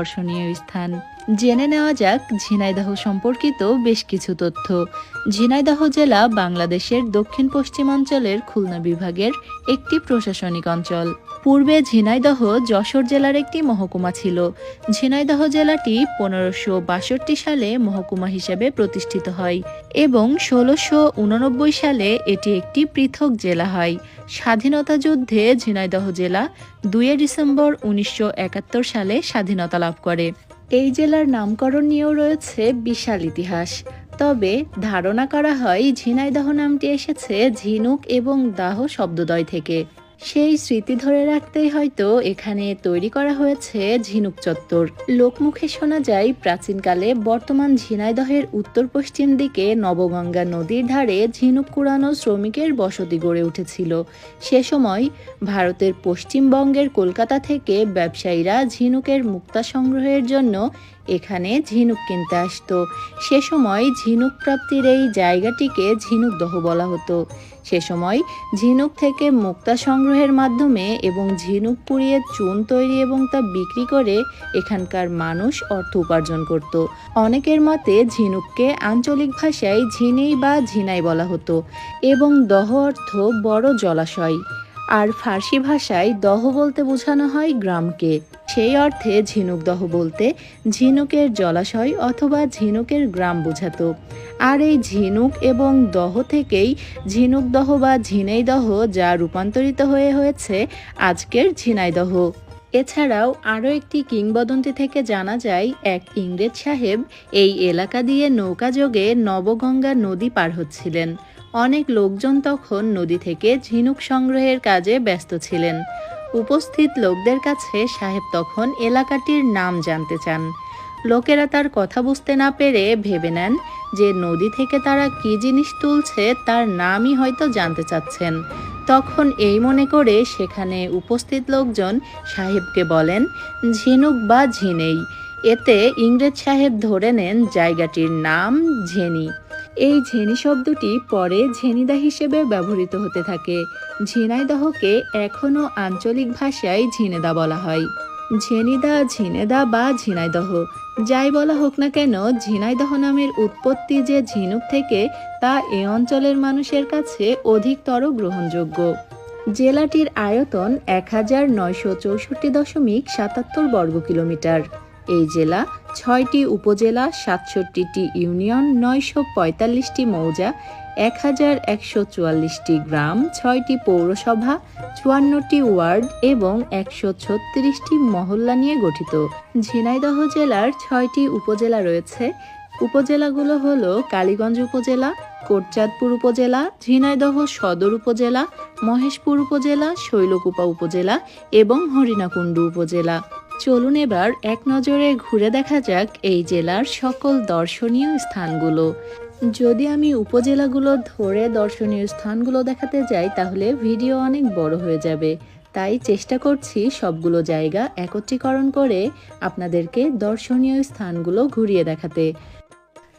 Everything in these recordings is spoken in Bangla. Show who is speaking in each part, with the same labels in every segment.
Speaker 1: দর্শনীয় স্থান। জেনে নেওয়া যাক, ঝিনাইদহ সম্পর্কিত বেশ কিছু তথ্য। ঝিনাইদহ জেলা বাংলাদেশের দক্ষিণ পশ্চিমাঞ্চলের খুলনা বিভাগের একটি প্রশাসনিক অঞ্চল। পূর্বে ঝিনাইদহ যশোর জেলার একটি মহকুমা ছিল। ঝিনাইদহ জেলাটি পনেরোশো বাষট্টি সালে মহকুমা হিসেবে প্রতিষ্ঠিত হয় এবং ষোলোশো সালে এটি একটি পৃথক জেলা হয়। স্বাধীনতা যুদ্ধে ঝিনাইদহ জেলা দুই ডিসেম্বর উনিশশো একাত্তর সালে স্বাধীনতা লাভ করে। এই জেলার নামকরণ নিয়েও রয়েছে বিশাল ইতিহাস। তবে ধারণা করা হয় ঝিনাইদহ নামটি এসেছে ঝিনুক এবং দাহ শব্দদয় থেকে। সেই স্মৃতি ধরে রাখতেই হয়তো এখানে তৈরি করা হয়েছে ঝিনুক চত্বর। লোকমুখে শোনা যায়, প্রাচীনকালে বর্তমান ঝিনাইদহের উত্তর পশ্চিম দিকে নবগঙ্গা নদীর ধারে ঝিনুক কুড়ানো শ্রমিকের বসতি গড়ে উঠেছিল। সে সময় ভারতের পশ্চিমবঙ্গের কলকাতা থেকে ব্যবসায়ীরা ঝিনুকের মুক্তা সংগ্রহের জন্য এখানে ঝিনুক কিনতে আসতো। সে সময় ঝিনুক প্রাপ্তির এই জায়গাটিকে ঝিনুক দহ বলা হতো। সে সময় ঝিনুক থেকে মুক্তা সংগ্রহের মাধ্যমে এবং ঝিনুক পুড়িয়ে চুন তৈরি এবং তা বিক্রি করে এখানকার মানুষ অর্থ উপার্জন করত। অনেকের মতে ঝিনুককে আঞ্চলিক ভাষায় ঝিনেই বা ঝিনাই বলা হতো এবং দহ অর্থ বড় জলাশয়। আর ফার্সি ভাষায় দহ বলতে বোঝানো হয় গ্রামকে। সেই অর্থে ঝিনুকদহ বলতে ঝিনুকের জলাশয় অথবা ঝিনুকের গ্রাম বোঝাতো। আর এই ঝিনুক এবং দহ থেকেই ঝিনুকদহ বা ঝিনাই দহ যা রূপান্তরিত হয়ে হয়েছে আজকের ঝিনাইদহ এছাড়াও আরও একটি কিংবদন্তি থেকে জানা যায়, এক ইংরেজ সাহেব এই এলাকা দিয়ে নৌকাযোগে নবগঙ্গা নদী পার হচ্ছিলেন। অনেক লোকজন তখন নদী থেকে ঝিনুক সংগ্রহের কাজে ব্যস্ত ছিলেন। উপস্থিত লোকদের কাছে সাহেব তখন এলাকাটির নাম জানতে চান। লোকেরা তার কথা বুঝতে না পেরে ভেবে নেন যে নদী থেকে তারা কি জিনিস তুলছে তার নামই হয়তো জানতে চাচ্ছেন। তখন এই মনে করে সেখানে উপস্থিত লোকজন সাহেবকে বলেন, ঝিনুক বা ঝিনেই। এতে ইংরেজ সাহেব ধরে নেন জায়গাটির নাম ঝেনি। এই ঝেনি শব্দটি পরে ঝেনিদা হিসেবে ব্যবহৃত হতে থাকে। ঝিনাইদহকে এখনও আঞ্চলিক ভাষায় ঝিনেদা বলা হয়। ঝেনিদা ঝিনেদা বা ঝিনাইদহ, যাই বলা হোক না কেন, ঝিনাইদহ নামের উৎপত্তি যে ঝিনুক থেকে তা এ অঞ্চলের মানুষের কাছে অধিকতর গ্রহণযোগ্য। জেলাটির আয়তন এক হাজার নয়শো চৌষট্টি দশমিক সাতাত্তর বর্গ কিলোমিটার এই জেলা ছয়টি উপজেলা, সাতষট্টিটি ইউনিয়ন, নয়শো পঁয়তাল্লিশটি মৌজা এক হাজার একশো চুয়াল্লিশটি গ্রাম, ছয়টি পৌরসভা, চুয়ান্নটি ওয়ার্ড এবং একশো ছত্রিশটি মহল্লা নিয়ে গঠিত। ঝিনাইদহ জেলার ছয়টি উপজেলা রয়েছে। উপজেলাগুলো হলো কালীগঞ্জ উপজেলা, কোটচাঁদপুর উপজেলা, ঝিনাইদহ সদর উপজেলা, মহেশপুর উপজেলা, শৈলকুপা উপজেলা এবং হরিণাকুণ্ডু উপজেলা। চলুন এবার এক নজরে ঘুরে দেখা যাক এই জেলার সকল দর্শনীয় স্থানগুলো। যদি আমি উপজেলাগুলো ধরে দর্শনীয় স্থানগুলো দেখাতে যাই, তাহলে ভিডিও অনেক বড় হয়ে যাবে। তাই চেষ্টা করছি সবগুলো জায়গা একত্রীকরণ করে আপনাদেরকে দর্শনীয় স্থানগুলো ঘুরিয়ে দেখাতে।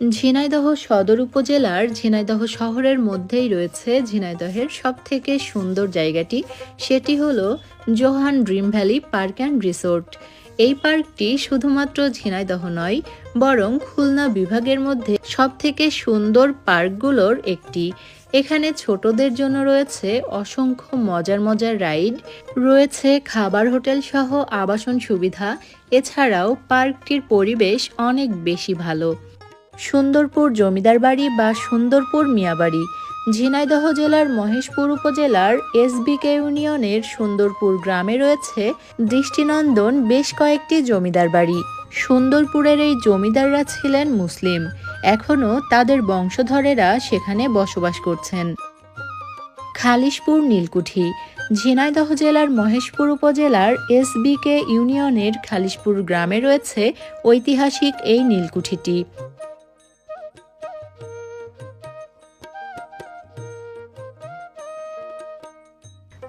Speaker 1: ঝিনাইদহ সদর উপজেলার ঝিনাইদহ শহরের মধ্যেই রয়েছে ঝিনাইদহের সবথেকে সুন্দর জায়গাটি। সেটি হলো Johan dream valley park and resort. এই পার্কটি শুধুমাত্র ঝিনাইদহ নয়, বরং খুলনা বিভাগের মধ্যে সবথেকে সুন্দর পার্কগুলোর একটি। এখানে ছোটদের জন্য রয়েছে অসংখ্য মজার মজার রাইড, রয়েছে খাবার হোটেল সহ আবাসন সুবিধা, এছাড়াও পার্কটির পরিবেশ অনেক বেশি ভালো। সুন্দরপুর জমিদার বাড়ি বা সুন্দরপুর মিয়াবাড়ি ঝিনাইদহ জেলার মহেশপুর উপজেলার এসবিকে ইউনিয়নের সুন্দরপুর গ্রামে রয়েছে দৃষ্টিনন্দন বেশ কয়েকটি জমিদার বাড়ি। সুন্দরপুরের এই জমিদাররা ছিলেন মুসলিম। এখনও তাদের বংশধরেরা সেখানে বসবাস করছেন। খালিশপুর নীলকুঠি, ঝিনাইদহ জেলার মহেশপুর উপজেলার এসবিকে ইউনিয়নের খালিশপুর গ্রামে রয়েছে ঐতিহাসিক এই নীলকুঠিটি।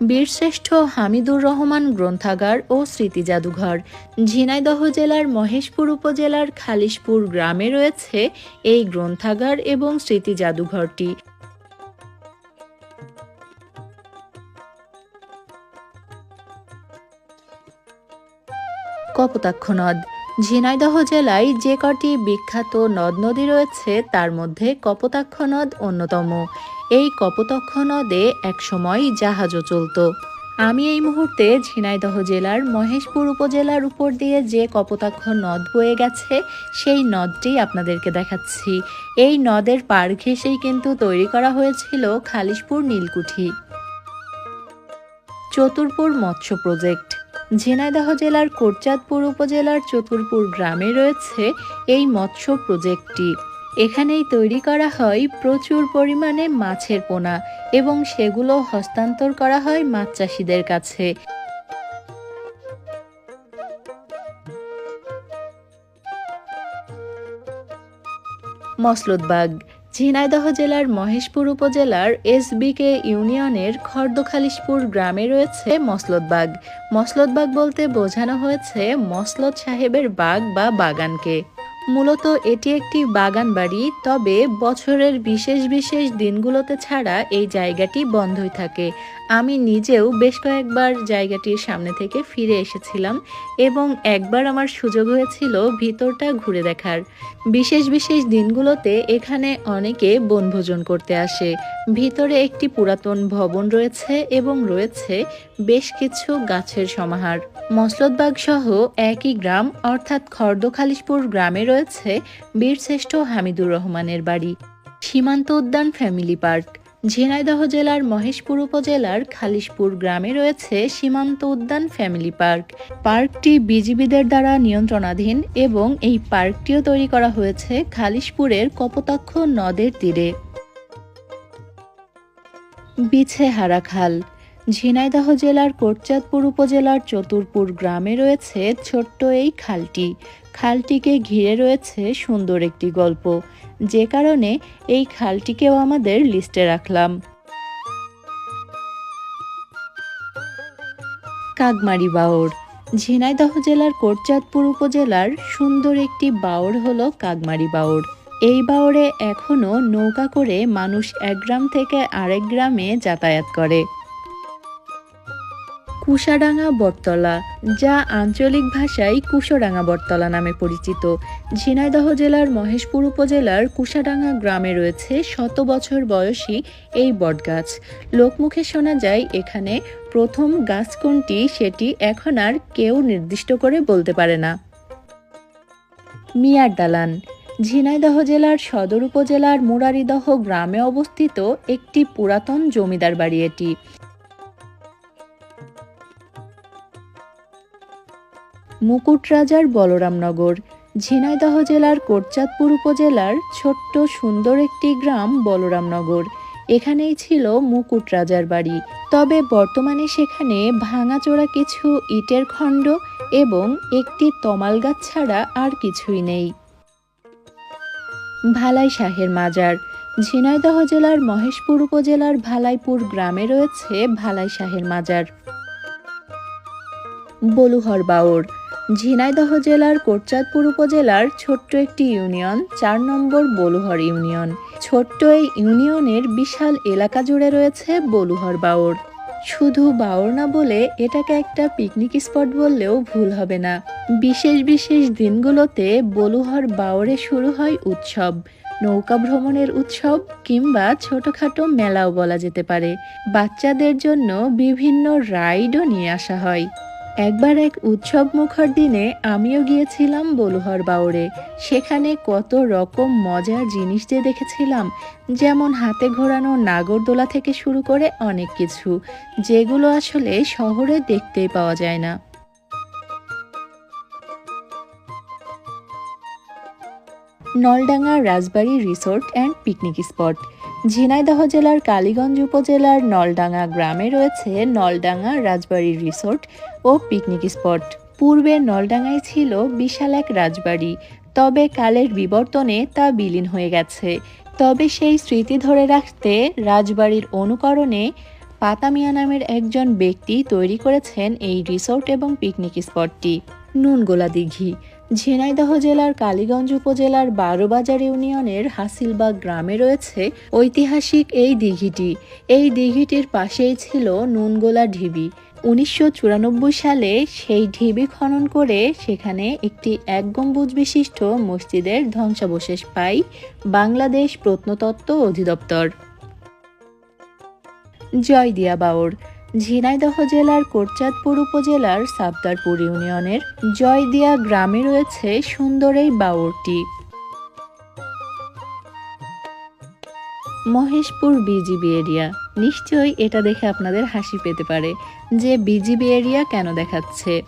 Speaker 1: বীরশ্রেষ্ঠ হামিদুর রহমান গ্রন্থাগার ও স্মৃতি জাদুঘর। ঝিনাইদহ জেলার মহেশপুর উপজেলার খালিশপুর গ্রামে রয়েছে এই গ্রন্থাগার এবং স্মৃতি জাদুঘরটি। কপোতাক্ষ নদ। ঝিনাইদহ জেলায় যে কটি বিখ্যাত নদ নদী রয়েছে, তার মধ্যে কপোতাক্ষ নদ অন্যতম। এই কপোতাক্ষ নদে একসময় জাহাজও চলত। আমি এই মুহূর্তে ঝিনাইদহ জেলার মহেশপুর উপজেলার উপর দিয়ে যে কপোতাক্ষ নদ বয়ে গেছে, সেই নদটি আপনাদেরকে দেখাচ্ছি। এই নদের পার ঘেঁষেই কিন্তু তৈরি করা হয়েছিল খালিশপুর নীলকুঠি। চতুরপুর মৎস্য প্রজেক্ট। ঝিনাইদহ জেলার কোটচাঁদপুর উপজেলার চতুরপুর গ্রামে রয়েছে এই মৎস্য প্রজেক্টটি। এখানেই তৈরি করা হয় প্রচুর পরিমাণে মাছের পোনা এবং সেগুলো হস্তান্তর করা হয় মাছ চাষিদের কাছে। মসলদবাগ ঝিনাইদহ জেলার মহেশপুর উপজেলার এসবিকে ইউনিয়নের খর্দখালিশপুর গ্রামে রয়েছে মসলতবাগ মসলতবাগ বলতে বোঝানো হয়েছে মসলত সাহেবের বাগ বা বাগানকে। মূলত এটি একটি বাগান বাড়ি, তবে বছরের বিশেষ বিশেষ দিনগুলোতে ছাড়া এই জায়গাটি বন্ধই থাকে। আমি নিজেও বেশ কয়েকবার জায়গাটির সামনে থেকে ফিরে এসেছিলাম এবং একবার আমার সুযোগ হয়েছিল ভিতরটা ঘুরে দেখার। বিশেষ বিশেষ দিনগুলোতে এখানে অনেকে বনভোজন করতে আসে। ভিতরে একটি পুরাতন ভবন রয়েছে এবং রয়েছে বেশ কিছু গাছের সমাহার। মসলদবাগ সহ একই গ্রাম, অর্থাৎ খর্দখালিশপুর গ্রামে রয়েছে বীরশ্রেষ্ঠ হামিদুর রহমানের বাড়ি। সীমান্ত উদ্যান ফ্যামিলি পার্ক। ঝিনাইদহ জেলার মহেশপুর উপজেলার খালিশপুর গ্রামে রয়েছে সীমান্ত উদ্যান ফ্যামিলি পার্ক। পার্কটি বিজিবিদের দ্বারা নিয়ন্ত্রণাধীন এবং এই পার্কটিও তৈরি করা হয়েছে খালিশপুরের কপোতাক্ষ নদের তীরে। বিছেহারা খাল। ঝিনাইদহ জেলার কোটচাঁদপুর উপজেলার চতুরপুর গ্রামে রয়েছে ছোট্ট এই খালটি। খালটিকে ঘিরে রয়েছে সুন্দর একটি গল্প। যে কারণে এই খালটিকেও আমাদের লিস্টে রাখলাম। কাকমারি বাওর ঝিনাইদহ জেলার কোটচাঁদপুর উপজেলার সুন্দর একটি বাওর হলো কাকমারি বাওর এই বাওরে এখনও নৌকা করে মানুষ এক গ্রাম থেকে আরেক গ্রামে যাতায়াত করে। কুশাডাঙ্গা বটতলা, যা আঞ্চলিক ভাষায় কুশোডাঙ্গা বটতলা নামে পরিচিত। ঝিনাইদহ জেলার মহেশপুর উপজেলার কুশাডাঙ্গা গ্রামে রয়েছে শত বছর বয়সী এই বটগাছ। লোকমুখে শোনা যায়, এখানে প্রথম গাছ কোনটি সেটি এখন আর কেউ নির্দিষ্ট করে বলতে পারে না। মিয়ার দালান। ঝিনাইদহ জেলার সদর উপজেলার মুরারিদহ গ্রামে অবস্থিত একটি পুরাতন জমিদার বাড়ি এটি। মুকুট রাজার বলরামনগর, ঝিনাইদহ জেলার কোটচাঁদপুর উপজেলার ছোট্ট সুন্দর একটি গ্রাম বলরামনগর। এখানেই ছিল মুকুট রাজার বাড়ি। তবে বর্তমানে সেখানে ভাঙাচোরা কিছু ইটের খণ্ড এবং একটি তমাল গাছ ছাড়া আর কিছুই নেই। ভালাই শাহের মাজার। ঝিনাইদহ জেলার মহেশপুর উপজেলার ভালাইপুর গ্রামে রয়েছে ভালাই শাহের মাজার। বলুহর বাওর ঝিনাইদহ জেলার কোটচাঁদপুর উপজেলার ছোট্ট একটি ইউনিয়ন, চার নম্বর বলুহর ইউনিয়ন। ছোট্ট এই ইউনিয়নের বিশাল এলাকা জুড়ে রয়েছে বলুহর বাওর শুধু বাওর না বলে এটাকে একটা পিকনিক স্পট বললেও ভুল হবে না। বিশেষ বিশেষ দিনগুলোতে বলুহর বাওরে শুরু হয় উৎসব। নৌকা ভ্রমণের উৎসব কিংবা ছোটখাটো মেলাও বলা যেতে পারে। বাচ্চাদের জন্য বিভিন্ন রাইডও নিয়ে আসা হয়। একবার এক উৎসব মুখর দিনে আমিও গিয়েছিলাম বলুহর বাউরে সেখানে কত রকম মজার জিনিস যে দেখেছিলাম, যেমন হাতে ঘোরানো নাগরদোলা থেকে শুরু করে অনেক কিছু, যেগুলো আসলে শহরে দেখতেই পাওয়া যায় না। Naldanga Rajbari resort and picnic spot. Jhenaidah জেলার কালীগঞ্জ উপজেলার নলডাঙ্গা গ্রামে রয়েছে নলডাঙ্গা রাজবাড়ি রিসোর্ট ও পিকনিক স্পট। পূর্বে নলডাঙ্গায় ছিল বিশাল এক রাজবাড়ি, তবে কালের বিবর্তনে তা বিলীন হয়ে গেছে। তবে সেই স্মৃতি ধরে রাখতে রাজবাড়ির অনুকরণে পাতামিয়া নামের একজন ব্যক্তি তৈরি করেছেন এই রিসোর্ট এবং পিকনিক স্পটটি। নুনগোলা দিঘি। ঝিনাইদহ জেলার কালীগঞ্জ উপজেলার বারোবাজার ইউনিয়নের হাসিলবাগ গ্রামে রয়েছে ঐতিহাসিক এই দিঘিটি। এই দিঘিটির পাশেই ছিল নুনগোলা ঢিবি। উনিশশো চুরানব্বই সালে সেই ঢিবি খনন করে সেখানে একটি এক গম্বুজ বিশিষ্ট মসজিদের ধ্বংসাবশেষ পায় বাংলাদেশ প্রত্নতত্ত্ব অধিদপ্তর। জয় দিয়া বাউর। ঝিনাইদহ জেলার কোটচাঁদপুর উপজেলার সাবদারপুর ইউনিয়নের জয়দিয়া গ্রামে রয়েছে সুন্দর এই বাউরটি। Maheshpur BGB area. নিশ্চয়ই এটা দেখে আপনাদের হাসি পেতে পারে যে বিজিবি এরিয়া কেন দেখাচ্ছে।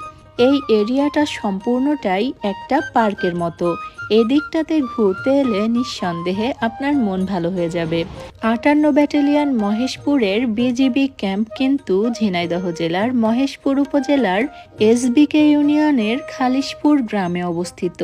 Speaker 1: এই এরিয়াটা সম্পূর্ণটাই একটা পার্কের মতো। এদিকটাতে ঘুরতে এলে নিঃসন্দেহে আপনার মন ভালো হয়ে যাবে। আটান্ন ব্যাটালিয়ন মহেশপুরের বিজিবি ক্যাম্প কিন্তু ঝিনাইদহ জেলার মহেশপুর উপজেলার এসবিকে ইউনিয়নের খালিশপুর গ্রামে অবস্থিত।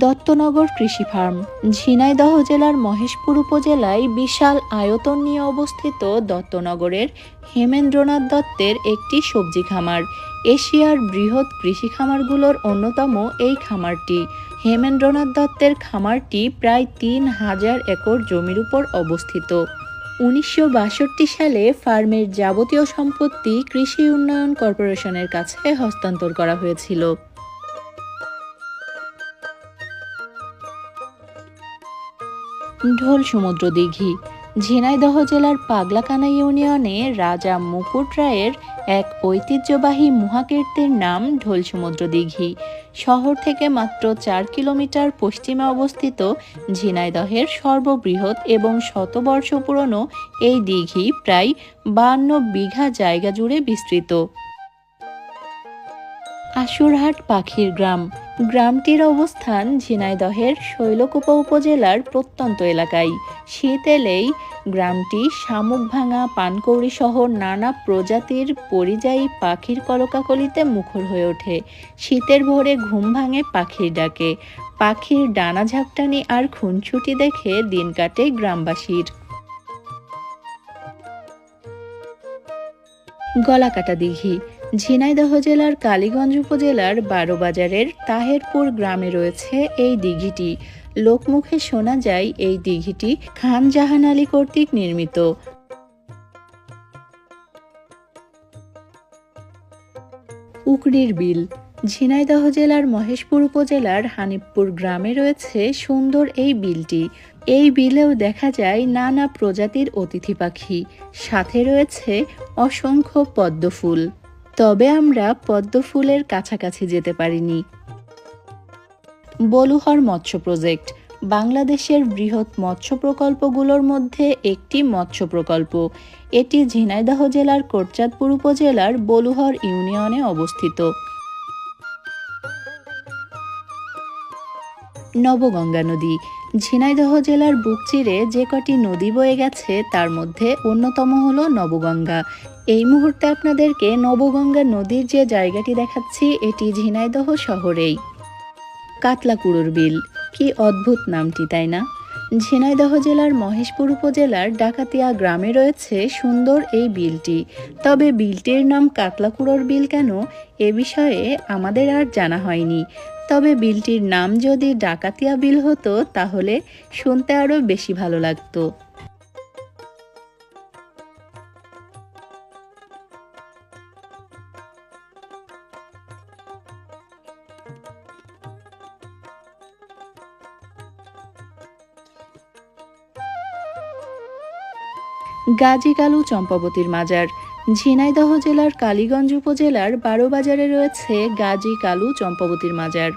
Speaker 1: দত্তনগর কৃষি ফার্ম, ঝিনাইদহ জেলার মহেশপুর উপজেলায় বিশাল আয়তন নিয়ে অবস্থিত দত্তনগরের হেমেন্দ্রনাথ দত্তের একটি সবজি খামার। এশিয়ার বৃহৎ কৃষি খামারগুলোর অন্যতম এই খামারটি। হেমেন্দ্রনাথ দত্তের খামারটি প্রায় তিন হাজার একর জমির উপর অবস্থিত। উনিশশো বাষট্টি সালে ফার্মের যাবতীয় সম্পত্তি কৃষি উন্নয়ন কর্পোরেশনের কাছে হস্তান্তর করা হয়েছিল। ঢোল সমুদ্র দিঘি, ঝিনাইদহ জেলার পাগলাকানা ইউনিয়নে রাজা মুকুট রায়ের এক ঐতিহ্যবাহী মহাকীর্তির নাম ঢোল সমুদ্র দিঘি। শহর থেকে মাত্র চার কিলোমিটার পশ্চিমে অবস্থিত ঝিনাইদহের সর্ববৃহৎ এবং শতবর্ষ পুরনো এই দিঘি প্রায় বান্ন বিঘা জায়গা জুড়ে বিস্তৃত। আশুরহাট পাখির গ্রাম গ্রামটির অবস্থান ঝিনাইদহের শৈলকুপা উপজেলার প্রত্যন্ত এলাকায়। শীত এলেই গ্রামটি শামুক ভাঙা পানকৌড়ি সহ নানা প্রজাতির পরিযায়ী পাখির কলকাকলিতে মুখর হয়ে ওঠে। শীতের ভোরে ঘুম ভাঙে পাখির ডাকে। পাখির ডানা ঝাপটানি আর খুনছুটি দেখে দিন কাটে গ্রামবাসীর। গলাকাটা দিঘি। ঝিনাইদহ জেলার কালীগঞ্জ উপজেলার বারোবাজারের তাহেরপুর গ্রামে রয়েছে এই দিঘিটি। লোকমুখে শোনা যায় এই দিঘিটি খান জাহান আলী কর্তৃক নির্মিত। উকড়ির বিল। ঝিনাইদহ জেলার মহেশপুর উপজেলার হানিপুর গ্রামে রয়েছে সুন্দর এই বিলটি। এই বিলেও দেখা যায় নানা প্রজাতির অতিথি পাখি। সাথে রয়েছে অসংখ্য পদ্ম ফুল তবে আমরা পদ্ম ফুলের কাছাকাছি যেতে পারিনি। বলুহর মৎস্য প্রজেক্ট, বাংলাদেশের বৃহৎ মৎস্য প্রকল্পগুলোর মধ্যে একটি মৎস্য প্রকল্প। এটি ঝিনাইদহ জেলার কোটচাঁদপুর উপজেলার বলুহর ইউনিয়নে অবস্থিত। নবগঙ্গা নদী, ঝিনাইদহ জেলার বুক চিরে যে কটি নদী বয়ে গেছে তার মধ্যে অন্যতম হলো নবগঙ্গা। এই মুহূর্তে আপনাদেরকে নবগঙ্গা নদীর যে জায়গাটি দেখাচ্ছি, এটি ঝিনাইদহ শহরেই। কাতলাকুড়ুর বিল, কি অদ্ভুত নামটি, তাই না? ঝিনাইদহ জেলার মহেশপুর উপজেলার ডাকাতিয়া গ্রামে রয়েছে সুন্দর এই বিলটি। তবে বিলটির নাম কাতলাকুড়োর বিল কেন, এ বিষয়ে আমাদের আর জানা হয়নি। তবে বিলটির নাম যদি ডাকাতিয়া বিল হতো, তাহলে শুনতে আরও বেশি ভালো লাগতো। গাজী কালু চম্পাবতীর মাজার। ঝিনাইদহ জেলার কালীগঞ্জ উপজেলার বারোবাজারে রয়েছে গাজী কালু চম্পাবতীর মাজার।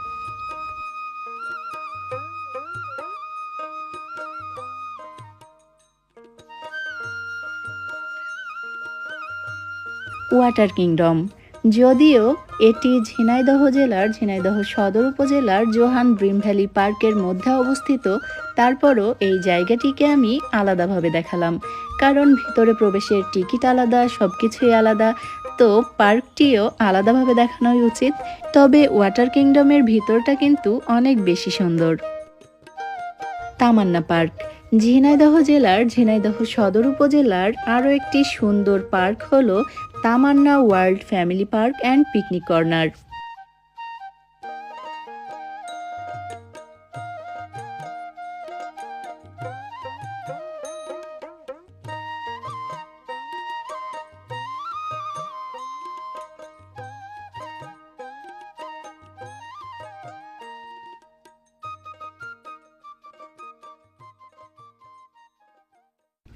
Speaker 1: Water kingdom. যদিও এটি ঝিনাইদহ জেলার ঝিনাইদহ সদর উপজেলার জোহান ড্রিম ভ্যালি পার্কের মধ্যে অবস্থিত। তারপরও এই জায়গাটিকে আমি আলাদাভাবে দেখালাম। কারণ ভিতরে প্রবেশের টিকিট আলাদা সব কিছুই আলাদা। তো পার্কটিও আলাদাভাবে দেখানোই উচিত। তবে ওয়াটার কিংডমের ভিতরটা কিন্তু অনেক বেশি সুন্দর। তামান্না পার্ক। ঝিনাইদহ জেলার ঝিনাইদহ সদর উপজেলার আরও একটি সুন্দর পার্ক হল Tamanna world family park and picnic corner.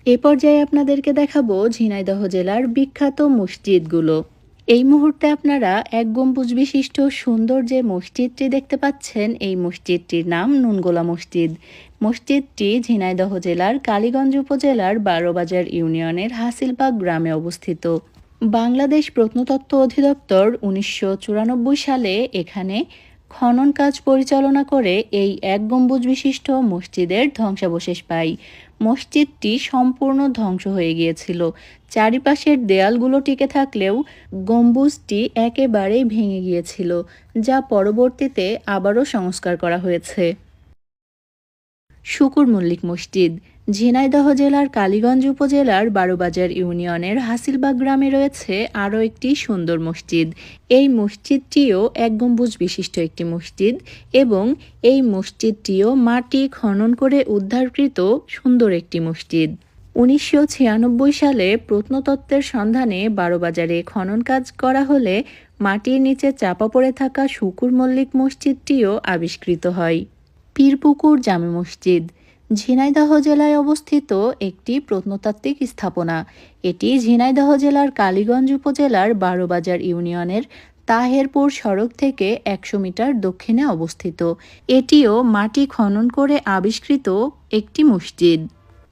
Speaker 1: এ পর্যায়ে আপনাদেরকে দেখাবো ঝিনাইদহ জেলার বিখ্যাত মসজিদগুলো। এই মুহূর্তে আপনারা এক গম্বুজ বিশিষ্ট সুন্দর যে মসজিদটি দেখতে পাচ্ছেন। এই মসজিদটির নাম নুনগোলা মসজিদ। মসজিদটি ঝিনাইদহ জেলার কালীগঞ্জ উপজেলার বারোবাজার ইউনিয়নের হাসিলবাগ গ্রামে অবস্থিত। বাংলাদেশ প্রত্নতত্ত্ব অধিদপ্তর উনিশশো চুরানব্বই সালে এখানে খনন কাজ পরিচালনা করে এই এক গম্বুজ বিশিষ্ট মসজিদের ধ্বংসাবশেষ পায়। মসজিদটি সম্পূর্ণ ধ্বংস হয়ে গিয়েছিল। চারিপাশের দেয়ালগুলো টিকে থাকলেও গম্বুজটি একেবারেই ভেঙে গিয়েছিল, যা পরবর্তীতে আবারও সংস্কার করা হয়েছে। শুকুর মল্লিক মসজিদ, ঝিনাইদহ জেলার কালীগঞ্জ উপজেলার বারোবাজার ইউনিয়নের হাসিলবাগ গ্রামে রয়েছে আরও একটি সুন্দর মসজিদ। এই মসজিদটিও এক গম্বুজ বিশিষ্ট একটি মসজিদ এবং এই মসজিদটিও মাটি খনন করে উদ্ধারকৃত সুন্দর একটি মসজিদ। উনিশশো ছিয়ানব্বই সালে প্রত্নতত্ত্বের সন্ধানে বারোবাজারে খনন কাজ করা হলে মাটির নিচে চাপা পড়ে থাকা শুকুর মল্লিক মসজিদটিও আবিষ্কৃত হয়। পীরপুকুর জামে মসজিদ, ঝিনাইদহ জেলায় অবস্থিত একটি প্রত্নতাত্ত্বিক স্থাপনা। এটি ঝিনাইদহ জেলার কালীগঞ্জ উপজেলার বারোবাজার ইউনিয়নের তাহেরপুর সড়ক থেকে একশো মিটার দক্ষিণে অবস্থিত। এটিও মাটি খনন করে আবিষ্কৃত একটি মসজিদ।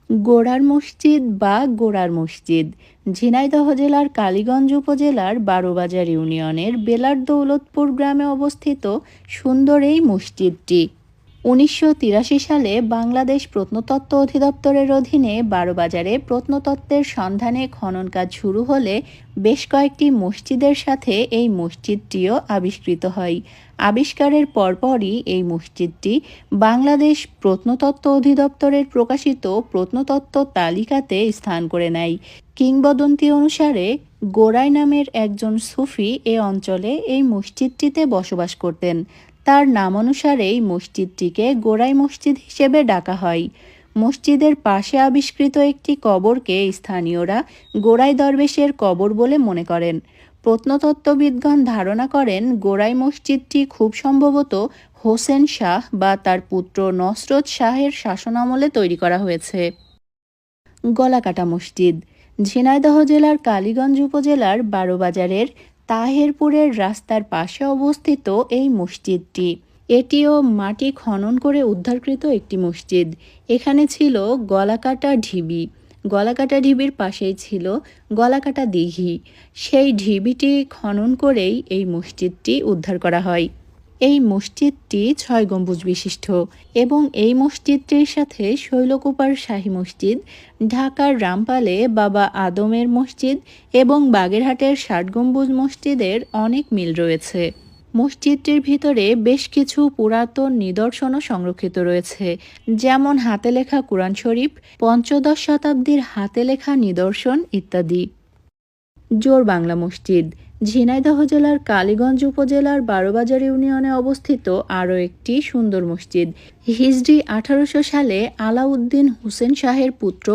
Speaker 1: গোড়ার মসজিদ বা গোড়ার মসজিদ, ঝিনাইদহ জেলার কালীগঞ্জ উপজেলার বারোবাজার ইউনিয়নের বেলার দৌলতপুর গ্রামে অবস্থিত সুন্দর এই মসজিদটি। উনিশশো তিরাশি সালে বাংলাদেশ প্রত্নতত্ত্ব অধিদপ্তরের অধীনে বারোবাজারে প্রত্নতত্ত্বের সন্ধানে খনন কাজ শুরু হলে বেশ কয়েকটি মসজিদের সাথে এই মসজিদটিও আবিষ্কৃত হয়। আবিষ্কারের পরপরই এই মসজিদটি বাংলাদেশ প্রত্নতত্ত্ব অধিদপ্তরের প্রকাশিত প্রত্নতত্ত্ব তালিকাতে স্থান করে নেয়। কিংবদন্তি অনুসারে গোড়াই নামের একজন সুফি এ অঞ্চলে এই মসজিদটিতে বসবাস করতেন। তার নামানুসারেই মসজিদটিকে গোড়াই মসজিদ হিসেবে ডাকা হয়। মসজিদের পাশে আবিষ্কৃত একটি কবরকে স্থানীয়রা গোড়াই দরবেশের কবর বলে মনে করেন। প্রত্নতত্ত্ববিদগণ ধারণা করেন, গোড়াই মসজিদটি খুব সম্ভবত হোসেন শাহ বা তার পুত্র নসরত শাহের শাসনামলে তৈরি করা হয়েছে। গলাকাটা মসজিদ, ঝিনাইদহ জেলার কালীগঞ্জ উপজেলার বারোবাজারের তাহেরপুরের রাস্তার পাশে অবস্থিত এই মসজিদটি। এটিও মাটি খনন করে উদ্ধারকৃত একটি মসজিদ। এখানে ছিল গলাকাটা ঢিবি। গলাকাটা ঢিবির পাশেই ছিল গলাকাটা দিঘি। সেই ঢিবিটি খনন করেই এই মসজিদটি উদ্ধার করা হয়। এই মসজিদটি ছয় গম্বুজ বিশিষ্ট এবং এই মসজিদটির সাথে শৈলকুপার শাহী মসজিদ, ঢাকার রামপালে বাবা আদমের মসজিদ এবং বাগেরহাটের ষাট গম্বুজ মসজিদের অনেক মিল রয়েছে। মসজিদটির ভিতরে বেশ কিছু পুরাতন নিদর্শনও সংরক্ষিত রয়েছে, যেমন হাতে লেখা কোরআন শরীফ, পঞ্চদশ শতাব্দীর হাতে লেখা নিদর্শন ইত্যাদি। জোর বাংলা মসজিদ ঝিনাইদহ জেলার কালীগঞ্জ উপজেলার বারোবাজার ইউনিয়নে অবস্থিত আরও একটি সুন্দর মসজিদ। হিজড়ি আঠারোশো সালে আলাউদ্দিন হুসেন শাহের পুত্র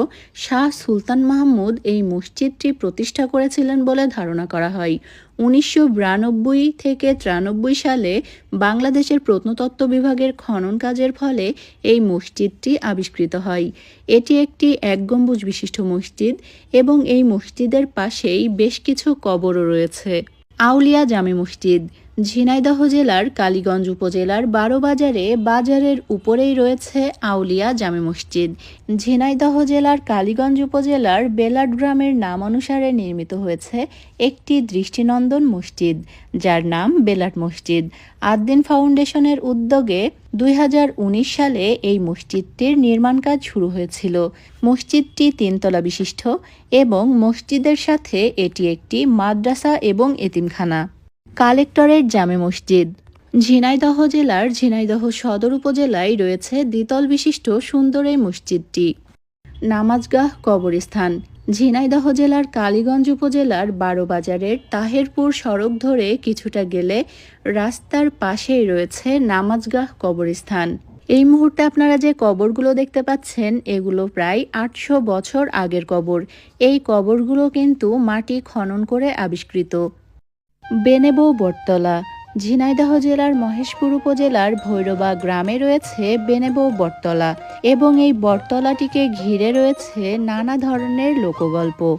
Speaker 1: শাহ সুলতান মাহমুদ এই মসজিদটি প্রতিষ্ঠা করেছিলেন বলে ধারণা করা হয়। উনিশশো বিরানব্বই থেকে ত্রানব্বই সালে বাংলাদেশের প্রত্নতত্ত্ব বিভাগের খনন কাজের ফলে এই মসজিদটি আবিষ্কৃত হয়। এটি একটি এক গম্বুজ বিশিষ্ট মসজিদ এবং এই মসজিদের পাশেই বেশ কিছু কবরও রয়েছে। আউলিয়া জামে মসজিদ। ঝিনাইদহ জেলার কালীগঞ্জ উপজেলার বারোবাজারে বাজারের উপরেই রয়েছে আউলিয়া জামে মসজিদ। ঝিনাইদহ জেলার কালীগঞ্জ উপজেলার বেলাট গ্রামের নাম অনুসারে নির্মিত হয়েছে একটি দৃষ্টিনন্দন মসজিদ, যার নাম বেলাট মসজিদ। আদ্দিন ফাউন্ডেশনের উদ্যোগে দুই হাজার উনিশ সালে এই মসজিদটির নির্মাণ কাজ শুরু হয়েছিল। মসজিদটি তিনতলা বিশিষ্ট এবং মসজিদের সাথে এটি একটি মাদ্রাসা এবং এতিমখানা। কালেক্টরের জামে মসজিদ। ঝিনাইদহ জেলার ঝিনাইদহ সদর উপজেলায় রয়েছে দ্বিতল বিশিষ্ট সুন্দর এই মসজিদটি। নামাজগাহ কবরস্থান। ঝিনাইদহ জেলার কালীগঞ্জ উপজেলার বারোবাজারের তাহেরপুর সড়ক ধরে কিছুটা গেলে রাস্তার পাশেই রয়েছে নামাজগাহ কবরস্থান। এই মুহূর্তে আপনারা যে কবরগুলো দেখতে পাচ্ছেন, এগুলো প্রায় আটশো বছর আগের কবর। এই কবরগুলো কিন্তু মাটি খনন করে আবিষ্কৃত। বেনেবো বটতলা, ঝিনাইদহ জেলার মহেশপুর উপজেলার ভৈরবা গ্রামে রয়েছে বেনেবৌ বটতলা এবং এই বটতলাটিকে ঘিরে রয়েছে নানা ধরনের লোকগল্প।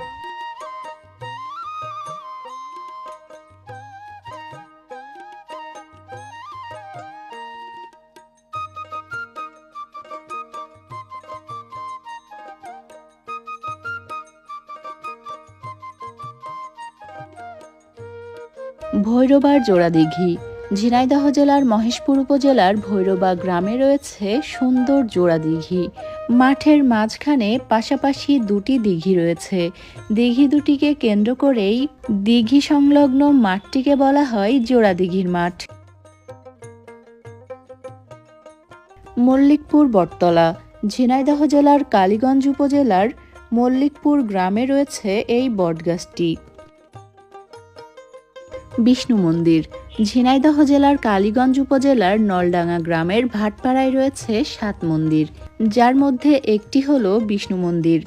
Speaker 1: ভৈরবার জোড়াদিঘি ঝিনাইদহ জেলার মহেশপুর উপজেলার ভৈরবা গ্রামে রয়েছে সুন্দর জোড়া দিঘি। মাঠের মাঝখানে পাশাপাশি দুটি দিঘি রয়েছে। দিঘি দুটিকে কেন্দ্র করেই দিঘি সংলগ্ন মাঠটিকে বলা হয় জোড়াদিঘির মাঠ। মল্লিকপুর বটতলা। ঝিনাইদহ জেলার কালীগঞ্জ উপজেলার মল্লিকপুর গ্রামে রয়েছে এই বটগাছটি। বিষ্ণু মন্দির। ঝিনাইদহ জেলার কালীগঞ্জ উপজেলার নলডাঙ্গা গ্রামের ভাটপাড়ায় রয়েছে সাত মন্দির, যার মধ্যে একটি হল বিষ্ণু মন্দির।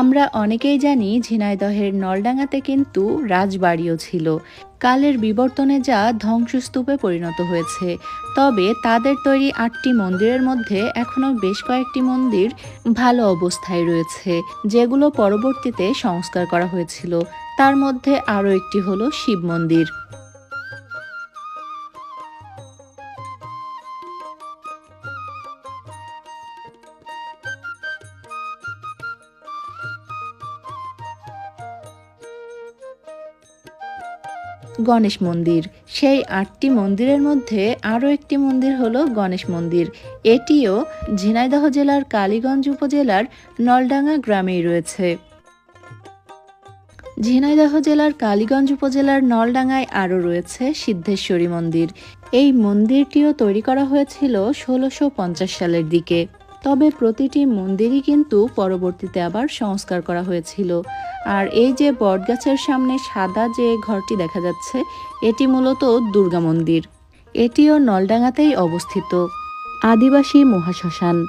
Speaker 1: আমরা অনেকেই জানি ঝিনাইদহের নলডাঙ্গাতে কিন্তু রাজবাড়িও ছিল। কালের বিবর্তনে যা ধ্বংসস্তূপে পরিণত হয়েছে। তবে তাদের তৈরি আটটি মন্দিরের মধ্যে এখনও বেশ কয়েকটি মন্দির ভালো অবস্থায় রয়েছে, যেগুলো পরবর্তীতে সংস্কার করা হয়েছিল। তার মধ্যে আরও একটি হল শিব মন্দির। গণেশ মন্দির। সেই আটটি মন্দিরের মধ্যে আরও একটি মন্দির হলো গণেশ মন্দির। এটিও ঝিনাইদহ জেলার কালীগঞ্জ উপজেলার নলডাঙ্গা গ্রামেই রয়েছে। ঝিনাইদহ জেলার কালীগঞ্জ উপজেলার নলডাঙ্গায় আরও রয়েছে সিদ্ধেশ্বরী মন্দির। এই মন্দিরটিও তৈরি করা হয়েছিল ষোলোশো সালের দিকে। তবে প্রতিটি মন্দিরই কিন্তু পরবর্তীতে আবার সংস্কার করা হয়েছিল। আর এই যে বটগাছের সামনে সাদা যে ঘরটি দেখা যাচ্ছে, এটি মূলত দুর্গা মন্দির। এটিও নলডাঙ্গাতেই অবস্থিত। আদিবাসী মহাশ্মশান।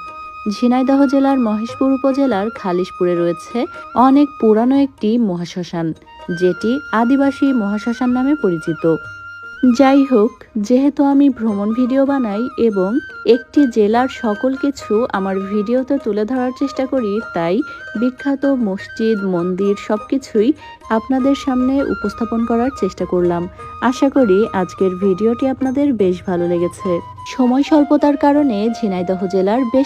Speaker 1: ঝিনাইদহ জেলার মহেশপুর উপজেলার খালিশপুরে রয়েছে অনেক পুরানো একটি মহাশ্মশান, যেটি আদিবাসী মহাশ্মশান নামে পরিচিত। যাই হোক, যেহেতু আমি ভ্রমণ ভিডিও বানাই এবং একটি জেলার সকল কিছু আমার ভিডিওতে তুলে ধরার চেষ্টা করি, তাই বিখ্যাত মসজিদ, মন্দির সব কিছুই আপনাদের সামনে উপস্থাপন করার চেষ্টা করলাম। আশা করি আজকের ভিডিওটি আপনাদের বেশ ভালো লেগেছে। সময় স্বল্পতার কারণে ঝিনাইদহ জেলার বেশ